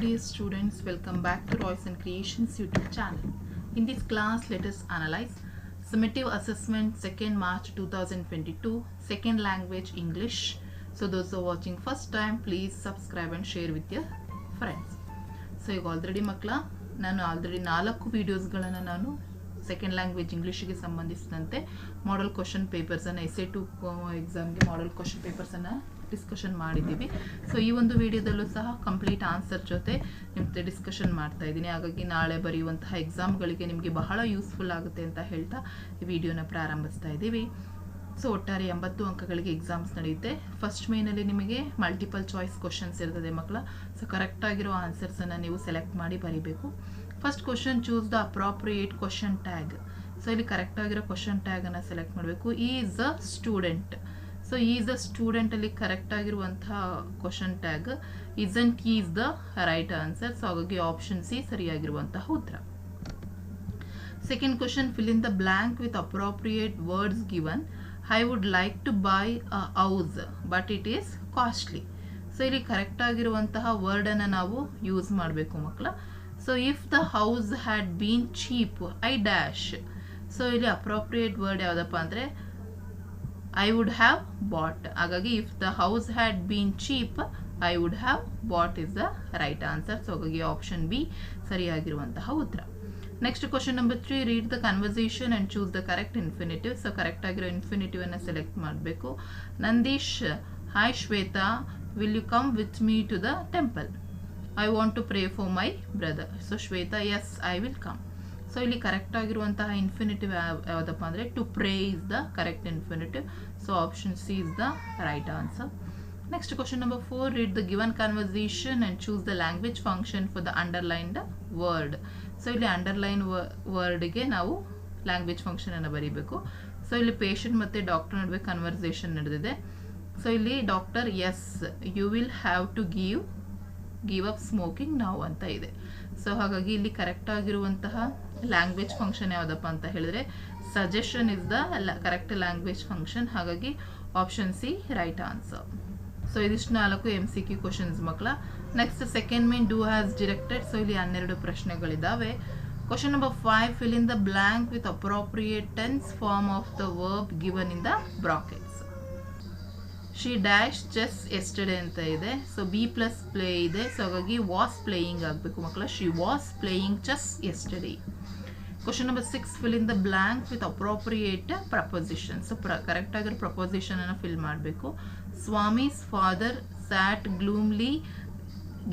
dear students, welcome back to Royce and Creations YouTube channel. In this class, let us analyze summative assessment 2nd March 2022, second language English. So those who are watching first time, please subscribe and share with your friends. So so already makla ಮಕ್ಕಳ already already videos galana ನಾನು second language ಇಂಗ್ಲೀಷಿಗೆ ಸಂಬಂಧಿಸಿದಂತೆ model question ಪೇಪರ್ಸನ್ನು S A two ಎಕ್ಸಾಮ್ಗೆ model question ಪೇಪರ್ಸನ್ನು discussion ಮಾಡಿದ್ದೀವಿ. So ಈ ಒಂದು ವಿಡಿಯೋದಲ್ಲೂ ಸಹ ಕಂಪ್ಲೀಟ್ ಆನ್ಸರ್ ಜೊತೆ ಜೊತೆ ಡಿಸ್ಕಷನ್ ಮಾಡ್ತಾ ಇದ್ದೀನಿ. ಹಾಗಾಗಿ ನಾಳೆ ಬರೆಯುವಂತಹ ಎಕ್ಸಾಮ್ಗಳಿಗೆ ನಿಮಗೆ ಬಹಳ ಯೂಸ್ಫುಲ್ ಆಗುತ್ತೆ ಅಂತ ಹೇಳ್ತಾ ಈ ವಿಡಿಯೋನ ಪ್ರಾರಂಭಿಸ್ತಾ ಇದ್ದೀವಿ. ಸೊ ಒಟ್ಟಾರೆ ಎಂಬತ್ತು ಅಂಕಗಳಿಗೆ ಎಕ್ಸಾಮ್ಸ್ ನಡೆಯುತ್ತೆ. ಫಸ್ಟ್ ಮೇನಲ್ಲಿ ನಿಮಗೆ ಮಲ್ಟಿಪಲ್ ಚಾಯ್ಸ್ ಕ್ವಶನ್ಸ್ ಇರ್ತದೆ ಮಕ್ಕಳ. ಸೊ ಕರೆಕ್ಟಾಗಿರೋ ಆನ್ಸರ್ಸನ್ನು ನೀವು ಸೆಲೆಕ್ಟ್ ಮಾಡಿ ಬರೀಬೇಕು. First question choose the appropriate question tag so ಇಲ್ಲಿ ಕರೆಕ್ಟ್ ಆಗಿರೋ ಕ್ವಶನ್ ಟ್ಯಾಗನ್ನು ಸೆಲೆಕ್ಟ್ ಮಾಡಬೇಕು. Is a student so is a correct ಆಗಿರುವಂತಹ question tag isn't he's the right answer so ಹಾಗಾಗಿ ಆಪ್ಷನ್ ಸಿ ಸರಿಯಾಗಿರುವಂತಹ ಉತ್ತರ. Second question fill in the blank with appropriate words given I would like to buy a house but it is costly so ಇಲ್ಲಿ correct ಆಗಿರುವಂತಹ ವರ್ಡನ್ನು ನಾವು use ಮಾಡಬೇಕು ಮಕ್ಕಳ. So if the house had been cheap I dash so ಇಲ್ಲಿ appropriate word ಯಾವುದಪ್ಪ ಅಂದರೆ I would have bought ಹಾಗಾಗಿ if the house had been cheap I would have bought is the right answer so ಹಾಗಾಗಿ option B ಸರಿಯಾಗಿರುವಂತಹ ಉತ್ತರ. Next question number three read the conversation and choose the correct infinitive so correct ಆಗಿರೋ infinitive ಅನ್ನು select ಮಾಡಬೇಕು. Nandish hi Shweta will you come with me to the temple I want to pray for my brother so Shweta yes I will come so ಇಲ್ಲಿ correct ಆಗಿರುವಂತಹ infinitive ಯಾವುದಪ್ಪ ಅಂದರೆ to pray is the correct infinitive so option C is the right answer next question number four read the given conversation and choose the language function for the underlined word so ಇಲ್ಲಿ underline ವರ್ಡ್ಗೆ ನಾವು language ಫಂಕ್ಷನನ್ನು ಬರೀಬೇಕು. So ಇಲ್ಲಿ patient ಮತ್ತು doctor ನಡುವೆ conversation ನಡೆದಿದೆ. So ಇಲ್ಲಿ doctor yes you will have to give give up smoking ನಾವು ಅಂತ ಇದೆ. ಸೊ ಹಾಗಾಗಿ ಇಲ್ಲಿ ಕರೆಕ್ಟ್ ಆಗಿರುವಂತಹ ಲ್ಯಾಂಗ್ವೇಜ್ ಫಂಕ್ಷನ್ ಯಾವುದಪ್ಪ ಅಂತ ಹೇಳಿದ್ರೆ suggestion is the correct language function ಹಾಗಾಗಿ option C right answer so ಇದಿಷ್ಟು ನಾಲ್ಕು ಎಂ ಸಿ ಕ್ಯೂ ಕ್ವಶನ್ಸ್ ಮಕ್ಕಳ next second main do as directed so ಇಲ್ಲಿ ಹನ್ನೆರಡು ಪ್ರಶ್ನೆಗಳಿದ್ದಾವೆ question number five fill in the blank with appropriate tense form of the verb given in the brackets she dash chess yesterday ಅಂತ ಇದೆ? So be plus play ಇದೆ. So ಹಾಗಾಗಿ was playing ಆಗಬೇಕು ಮಕ್ಕಳ. She was playing chess yesterday question number six fill in the blank with appropriate preposition so ಪ್ರ correct ಆಗಿರೋ preposition ಅನ್ನು fill ಮಾಡಬೇಕು. Swami's father sat gloomily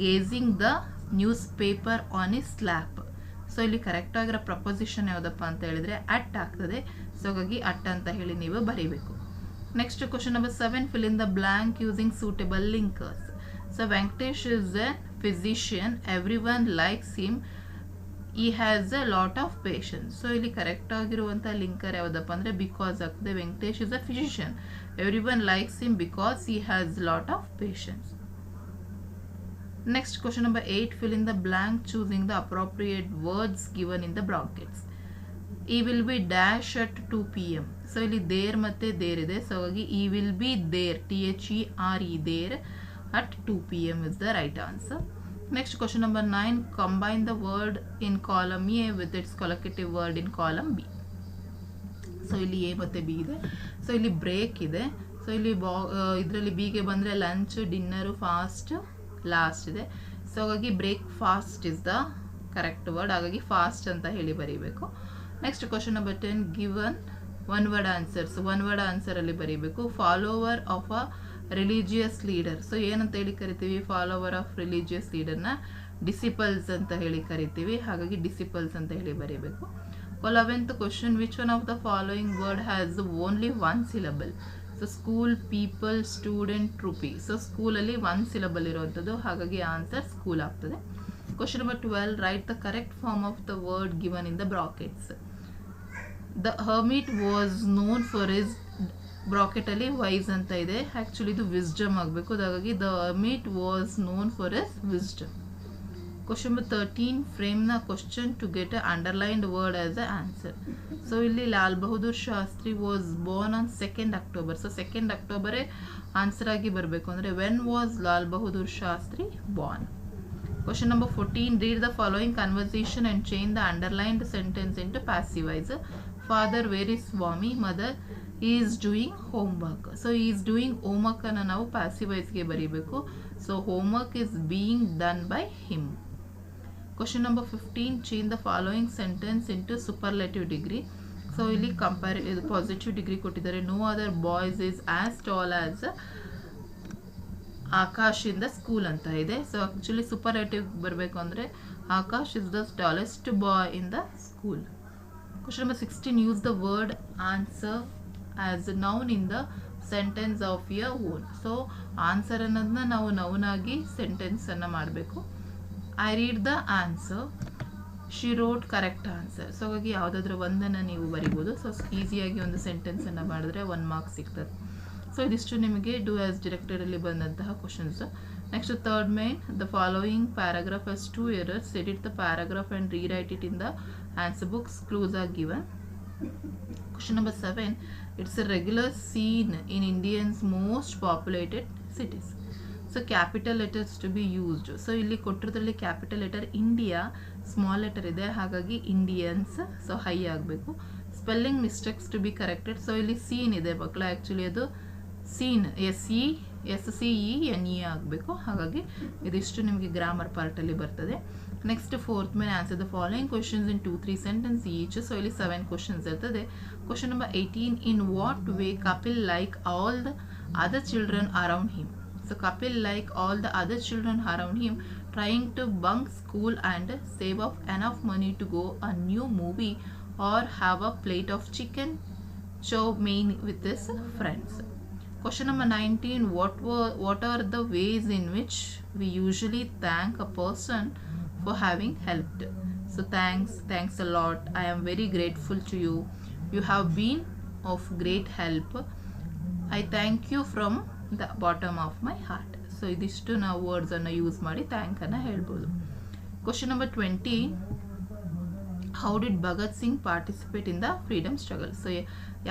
gazing the newspaper on a slab so ಇಲ್ಲಿ correct ಆಗಿರೋ preposition ಯಾವುದಪ್ಪ ಅಂತ ಹೇಳಿದರೆ, at ಆಗ್ತದೆ. ಸೊ ಹಾಗಾಗಿ ಅಟ್ ಅಂತ ಹೇಳಿ ನೀವು ಬರೀಬೇಕು. Next question number seven fill in the blank using suitable linkers so Venkatesh is a physician everyone likes him he has a lot of patience so ಇಲ್ಲಿ ಕರೆಕ್ಟ್ ಆಗಿರುವಂಥ ಲಿಂಕರ್ ಯಾವುದಪ್ಪ ಅಂದರೆ ಬಿಕಾಸ್ ಆಗ್ತದೆ. Venkatesh is a physician everyone likes him because he has lot of patience next question number eight fill in the blank choosing the appropriate words given in the brackets he will be dash at two p m so ಇಲ್ಲಿ there ಮತ್ತೆ there ಇದೆ. So ಹಾಗಾಗಿ E will be there T H E R E there at two p m is the right answer next question number nine combine the word in column A with its collocative word in column B so ಇಲ್ಲಿ A ಮತ್ತೆ B ಇದೆ. So ಇಲ್ಲಿ break ಇದೆ. So ಇಲ್ಲಿ ಬಾ ಇದರಲ್ಲಿ ಬಿಗೆ ಬಂದರೆ ಲಂಚ್ ಡಿನ್ನರು ಫಾಸ್ಟ್ ಲಾಸ್ಟ್ ಇದೆ. ಸೊ ಹಾಗಾಗಿ breakfast is the correct word ಹಾಗಾಗಿ ಫಾಸ್ಟ್ ಅಂತ ಹೇಳಿ ಬರೀಬೇಕು. Next question number ten given one word answers one word ಆನ್ಸರಲ್ಲಿ ಬರೀಬೇಕು. Follower of a religious leader so ಏನಂತ ಹೇಳಿ ಕರಿತೀವಿ? ಫಾಲೋವರ್ ಆಫ್ ರಿಲಿಜಿಯಸ್ ಲೀಡರ್ನ ಡಿಸಿಪಲ್ಸ್ ಅಂತ ಹೇಳಿ ಕರಿತೀವಿ. ಹಾಗಾಗಿ ಡಿಸಿಪಲ್ಸ್ ಅಂತ ಹೇಳಿ ಬರೀಬೇಕು. Eleventh question which one of the following word has only one syllable so school people student ಟ್ರೂಪಿ so ಸ್ಕೂಲಲ್ಲಿ ಒನ್ ಸಿಲಬಲ್ ಇರುವಂಥದ್ದು. ಹಾಗಾಗಿ ಆನ್ಸರ್ ಸ್ಕೂಲ್ ಆಗ್ತದೆ. Question number twelve write the correct form of the word given in the brackets the hermit was known for his ಬ್ರಾಕೆಟಲ್ಲಿ wise ಅಂತ ಇದೆ. Actually ಇದು wisdom ಆಗಬೇಕು. ಹಾಗಾಗಿ the hermit was known for his wisdom question number thirteen ಫ್ರೇಮ್ನ question to get a underlined word as a answer so ಇಲ್ಲಿ Lal Bahadur Shastri was born on second October so second ಅಕ್ಟೋಬರೇ answer ಆಗಿ ಬರಬೇಕು. ಅಂದರೆ when was Lal Bahadur Shastri born Question number 14 Read the following conversation and change the underlined sentence into passive father very Swami mother is doing home work so is doing home work ಅನ್ನು ನಾವು ಪ್ಯಾಸಿವೈಸ್ಗೆ ಬರೀಬೇಕು so home work is being done by him question number fifteen change the following sentence into superlative degree so ಇಲ್ಲಿ compare ಇದು positive degree ಕೊಟ್ಟಿದ್ದಾರೆ. No other boys is as tall as Akash in the school ಅಂತ ಇದೆ. So actually superlative ಬರಬೇಕು ಅಂದರೆ Akash is the tallest boy in the school question number sixteen use the word answer as noun in the sentence of your own so answer ಅನ್ನೋದನ್ನ ನಾವು ನೌನಾಗಿ ಸೆಂಟೆನ್ಸನ್ನು ಮಾಡಬೇಕು. I read the answer she wrote correct answer so ಹಾಗಾಗಿ ಯಾವುದಾದ್ರೂ ಒಂದನ್ನು ನೀವು ಬರಿಬೋದು. ಸೊ ಈಸಿಯಾಗಿ ಒಂದು ಸೆಂಟೆನ್ಸನ್ನು ಮಾಡಿದ್ರೆ ಒನ್ ಮಾರ್ಕ್ ಸಿಗ್ತದೆ. ಸೊ ಇದಿಷ್ಟು ನಿಮಗೆ ಡೂ ಆ್ಯಸ್ ಡಿರೆಕ್ಟರಲ್ಲಿ ಬಂದಂತಹ questions next third main the following paragraph has two errors edit the paragraph and rewrite it in the answer books clues are given question number seven it's a regular scene in Indians most populated cities so capital letters to be used so ಇಲ್ಲಿ ಕೊಟ್ಟಿರೋದ್ರಲ್ಲಿ capital letter India small letter ಇದೆ. ಹಾಗಾಗಿ Indians so high ಆಗಬೇಕು. Spelling mistakes to be corrected so ಇಲ್ಲಿ scene ಇದೆ ಮಕ್ಕಳ actually ಅದು scene S E S C E N E ಆಗಬೇಕು ಹಾಗಾಗಿ ಇದಿಷ್ಟು ನಿಮಗೆ ಗ್ರಾಮರ್ ಪಾರ್ಟಲ್ಲಿ ಬರ್ತದೆ ನೆಕ್ಸ್ಟ್ ಫೋರ್ತ್ ಮೇಲೆ answer the following questions in two three sentence each so ಇಲ್ಲಿ ಸೆವೆನ್ ಕ್ವಶನ್ಸ್ ಇರ್ತದೆ question number eighteen in what way Kapil like all the other children around him So Kapil, like all the other children around him, trying to bunk school and save up enough money to go a new movie or have a plate of chicken chow mein with his friends. Question number 19 what were what are the ways in which we usually thank a person for having helped? So thanks, thanks a lot. I am very grateful to you. You have been of great help. I thank you from the bottom of my heart so now words ಇದಿಷ್ಟು ನಾವು ವರ್ಡ್ಸನ್ನು use ಮಾಡಿ ಥ್ಯಾಂಕನ್ನು ಹೇಳ್ಬೋದು question number twenty how did Bhagat Singh participate in the freedom struggle so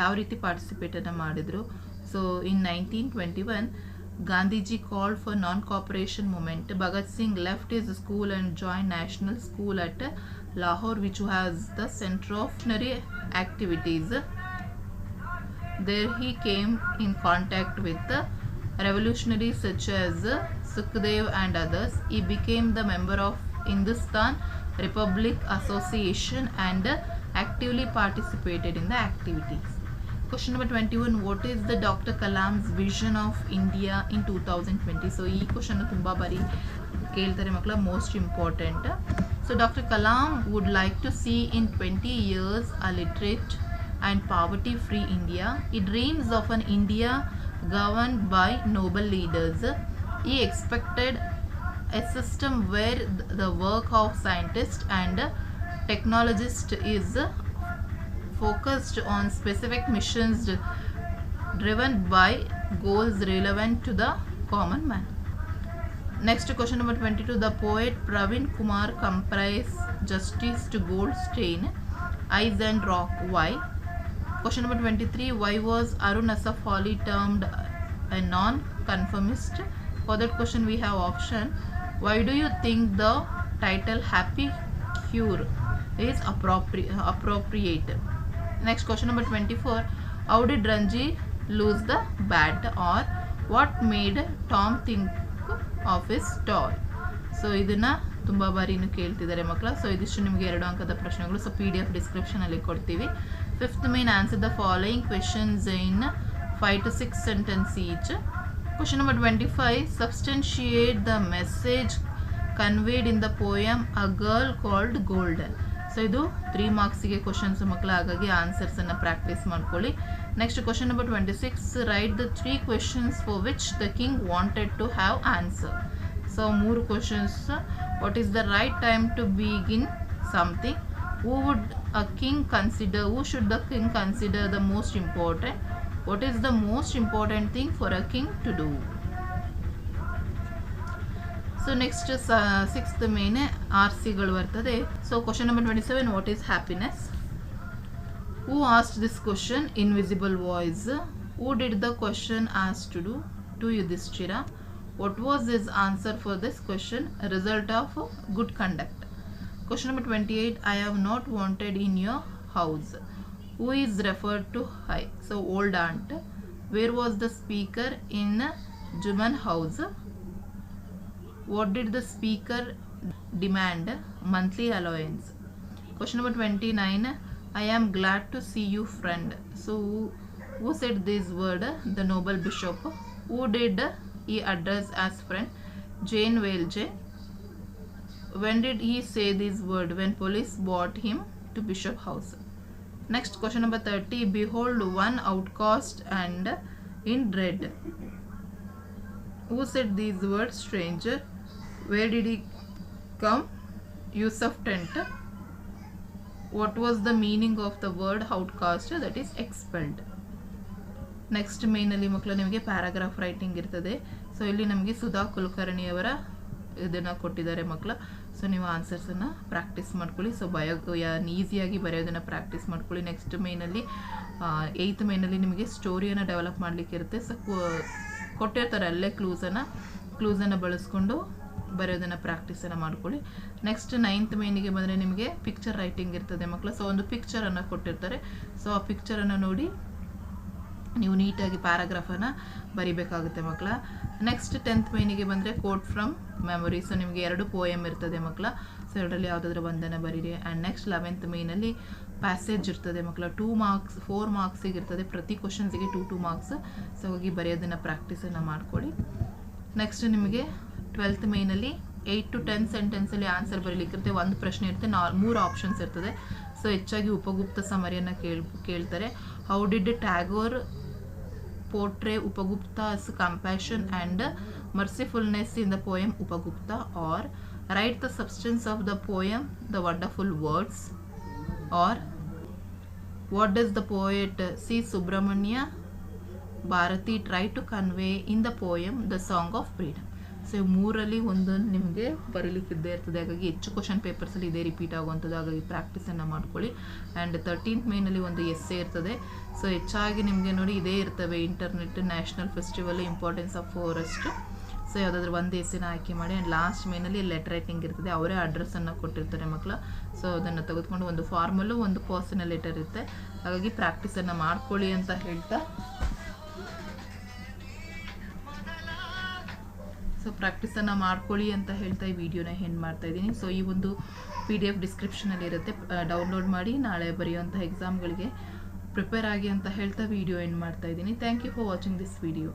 ಯಾವ ರೀತಿ ಪಾರ್ಟಿಸಿಪೇಟನ್ನು ಮಾಡಿದರು So in 1921, Gandhiji called for non-cooperation movement. Bhagat Singh left his school and joined National School at Lahore which was the center of Nari activities. There he came in contact with the revolutionaries such as Sukhdev and others. He became the member of Hindustan Republic Association and actively participated in the activities Question number 21 What is the Dr. Kalam's vision of India in 2020? So, ಈ question ತುಂಬ ಬಾರಿ ಕೇಳ್ತಾರೆ ಮಕ್ಕಳ most important so doctor Kalam would like to see in twenty years a literate and poverty free India. He dreams of an India governed by noble leaders. He expected a system where th- the work of scientists and technologists is focused on specific missions driven by goals relevant to the common man. Next question number 22. The poet Pravin Kumar comprised Justice to Goldstein, Eyes and Rock. Why? Question number 23 Why was Arun Asaf termed a non conformist? For that question, we have option Why do you think the title Happy Cure is appropri- appropriate? Next question number 24 How did Ranji lose the bat or what made Tom think of his toy? So ಇದನ್ನು ತುಂಬ ಬಾರಿನೂ ಕೇಳ್ತಿದ್ದಾರೆ ಮಕ್ಕಳು. So ಇದಿಷ್ಟು ನಿಮಗೆ ಎರಡು ಅಂಕದ ಪ್ರಶ್ನೆಗಳು. So P D F ಡಿಸ್ಕ್ರಿಪ್ಷನಲ್ಲಿ ಕೊಡ್ತೀವಿ. Fifth main answer the following questions in five to six sentences each question number twenty five substantiate the message conveyed in the poem a girl called golden so ಇದು three ಮಾರ್ಕ್ಸಿಗೆ questions ಮಕ್ಕಳ ಹಾಗಾಗಿ ಆನ್ಸರ್ಸನ್ನು practice ಮಾಡ್ಕೊಳ್ಳಿ. Next question number twenty six write the three questions for which the king wanted to have answer so ಮೂರು questions what is the right time to begin something who would a king consider who should the king consider the most important what is the most important thing for a king to do so next sixth ಮೇನೆ R ಸಿಗಳು ಬರ್ತದೆ. So question number twenty seven what is happiness who asked this question invisible voice who did the question as to do to Yudhishthira what was this answer for this question result of good conduct question number twenty eight I have not wanted in your house who is referred to high so old aunt where was the speaker in human house what did the speaker demand? Monthly allowance. Question number 29 i am glad to see you friend. So who, who said this word? The noble bishop. Who did he address as friend? Jane Welge. when did he say this word? When police brought him to bishop house. Next question number 30 behold one outcast and in dread. Who said these words stranger where did he come? Yusuf tent. What was the meaning of the word outcast? That is expelled. Next ಮೇನಲ್ಲಿ ಮಕ್ಕಳು ನಿಮಗೆ paragraph writing ಇರ್ತದೆ. So ಇಲ್ಲಿ ನಮಗೆ ಸುಧಾ ಕುಲಕರ್ಣಿಯವರ ಇದನ್ನು ಕೊಟ್ಟಿದ್ದಾರೆ ಮಕ್ಕಳು. So ನೀವು ಆನ್ಸರ್ಸನ್ನು ಪ್ರಾಕ್ಟೀಸ್ ಮಾಡ್ಕೊಳ್ಳಿ. ಸೊ ಬಯೋ ಈಸಿಯಾಗಿ ಬರೆಯೋದನ್ನು ಪ್ರಾಕ್ಟೀಸ್ ಮಾಡ್ಕೊಳ್ಳಿ. ನೆಕ್ಸ್ಟ್ ಮೇನಲ್ಲಿ ಏಯ್ತ್ ಮೇನಲ್ಲಿ ನಿಮಗೆ ಸ್ಟೋರಿಯನ್ನು ಡೆವಲಪ್ ಮಾಡಲಿಕ್ಕೆ ಇರುತ್ತೆ ಸೊ ಕೊಟ್ಟಿರ್ತಾರೆ ಅಲ್ಲೇ ಕ್ಲೂಸನ್ನು ಕ್ಲೂಸನ್ನು ಬಳಸ್ಕೊಂಡು ಬರೆಯೋದನ್ನು ಪ್ರಾಕ್ಟೀಸನ್ನು ಮಾಡ್ಕೊಳ್ಳಿ. ನೆಕ್ಸ್ಟ್ ನೈನ್ತ್ ಮೇನಿಗೆ ಬಂದರೆ ನಿಮಗೆ ಪಿಕ್ಚರ್ ರೈಟಿಂಗ್ ಇರ್ತದೆ ಮಕ್ಕಳು ಸೊ ಒಂದು ಪಿಕ್ಚರನ್ನು ಕೊಟ್ಟಿರ್ತಾರೆ. ಸೊ ಆ ಪಿಕ್ಚರನ್ನು ನೋಡಿ ನೀವು ನೀಟಾಗಿ ಪ್ಯಾರಾಗ್ರಾಫನ್ನು ಬರಿಬೇಕಾಗುತ್ತೆ ಮಕ್ಕಳ ನೆಕ್ಸ್ಟ್ ಟೆಂತ್ ಮೇನಿಗೆ ಬಂದರೆ ಕೋಟ್ ಫ್ರಮ್ ಮೆಮೊರಿ ಸೊ ನಿಮಗೆ ಎರಡು ಪೋಯಮ್ ಇರ್ತದೆ ಮಕ್ಕಳ ಸೊ ಎರಡರಲ್ಲಿ ಯಾವುದಾದ್ರೂ ಒಂದನ್ನು ಬರೀರಿ. ಆ್ಯಂಡ್ ನೆಕ್ಸ್ಟ್ ಲೆವೆಂತ್ ಮೇನಲ್ಲಿ ಪ್ಯಾಸೇಜ್ ಇರ್ತದೆ ಮಕ್ಕಳ ಟೂ ಮಾರ್ಕ್ಸ್ ಫೋರ್ ಮಾರ್ಕ್ಸಿಗೆ ಇರ್ತದೆ. ಪ್ರತಿ ಕ್ವಶನ್ಸಿಗೆ ಟೂ ಟೂ ಮಾರ್ಕ್ಸ್ ಸೊ ಹೋಗಿ ಬರೆಯೋದನ್ನು ಪ್ರಾಕ್ಟೀಸನ್ನು ಮಾಡ್ಕೊಳ್ಳಿ. ನೆಕ್ಸ್ಟ್ ನಿಮಗೆ ಟ್ವೆಲ್ತ್ ಮೇನಲ್ಲಿ ಏಯ್ಟ್ ಟು ಟೆನ್ ಸೆಂಟೆನ್ಸಲ್ಲಿ ಆನ್ಸರ್ ಬರೀಲಿಕ್ಕಿರುತ್ತೆ. ಒಂದು ಪ್ರಶ್ನೆ ಇರುತ್ತೆ ನಾ ಮೂರು ಆಪ್ಷನ್ಸ್ ಇರ್ತದೆ. ಸೊ ಹೆಚ್ಚಾಗಿ ಉಪಗುಪ್ತ ಸಮರಿಯನ್ನು ಕೇಳ್, ಕೇಳ್ತಾರೆ. How did Tagore portray Upagupta as compassion and mercifulness in the poem Upagupta? Or write the substance of the poem the wonderful words or what does the poet C Subramanya Bharati try to convey in the poem the song of freedom so ಮೂರಲ್ಲಿ ಒಂದೊಂದು ನಿಮಗೆ ಬರೀಲಿಕ್ಕಿದ್ದೇ ಇರ್ತದೆ. ಹಾಗಾಗಿ ಹೆಚ್ಚು question ಪೇಪರ್ಸಲ್ಲಿ ಇದೇ repeat ಆಗುವಂಥದ್ದು. ಹಾಗಾಗಿ ಪ್ರಾಕ್ಟೀಸನ್ನು ಮಾಡ್ಕೊಳ್ಳಿ. ಆ್ಯಂಡ್ ತರ್ಟೀನ್ತ್ ಮೇನಲ್ಲಿ ಒಂದು ಎಸ್ಸೆ ಇರ್ತದೆ. ಸೊ ಹೆಚ್ಚಾಗಿ ನಿಮಗೆ ನೋಡಿ ಇದೇ ಇರ್ತವೆ. Internet national festival importance of forest so ಯಾವುದಾದ್ರು ಒಂದು ಎಸ್ಸಿನ ಆಯ್ಕೆ ಮಾಡಿ. ಆ್ಯಂಡ್ ಲಾಸ್ಟ್ ಮೇನಲ್ಲಿ ಲೆಟರ್ ರೈಟಿಂಗ್ ಇರ್ತದೆ. ಅವರೇ ಅಡ್ರೆಸ್ಸನ್ನು ಕೊಟ್ಟಿರ್ತಾರೆ ಮಕ್ಕಳು. ಸೊ ಅದನ್ನು ತೆಗೆದುಕೊಂಡು ಒಂದು ಫಾರ್ಮಲ್ಲು ಒಂದು ಪರ್ಸನಲ್ ಲೆಟರ್ ಇರುತ್ತೆ. ಹಾಗಾಗಿ ಪ್ರಾಕ್ಟೀಸನ್ನು ಮಾಡ್ಕೊಳ್ಳಿ ಅಂತ ಹೇಳ್ತಾ ಸೊ ಪ್ರಾಕ್ಟೀಸನ್ನು ಮಾಡ್ಕೊಳ್ಳಿ ಅಂತ ಹೇಳ್ತಾ ಈ ವಿಡಿಯೋನ ಹೆಂಡ್ ಮಾಡ್ತಾ ಇದ್ದೀನಿ. ಸೊ ಈ ಒಂದು ಪಿ ಡಿ ಎಫ್ ಡಿಸ್ಕ್ರಿಪ್ಷನಲ್ಲಿ ಇರುತ್ತೆ. ಡೌನ್ಲೋಡ್ ಮಾಡಿ ನಾಳೆ ಬರೆಯುವಂಥ ಎಕ್ಸಾಮ್ಗಳಿಗೆ ಪ್ರಿಪೇರ್ ಆಗಿ ಅಂತ ಹೇಳ್ತಾ ವಿಡಿಯೋ ಎಂಡ್ ಮಾಡ್ತಾ ಇದ್ದೀನಿ. Thank you for watching this video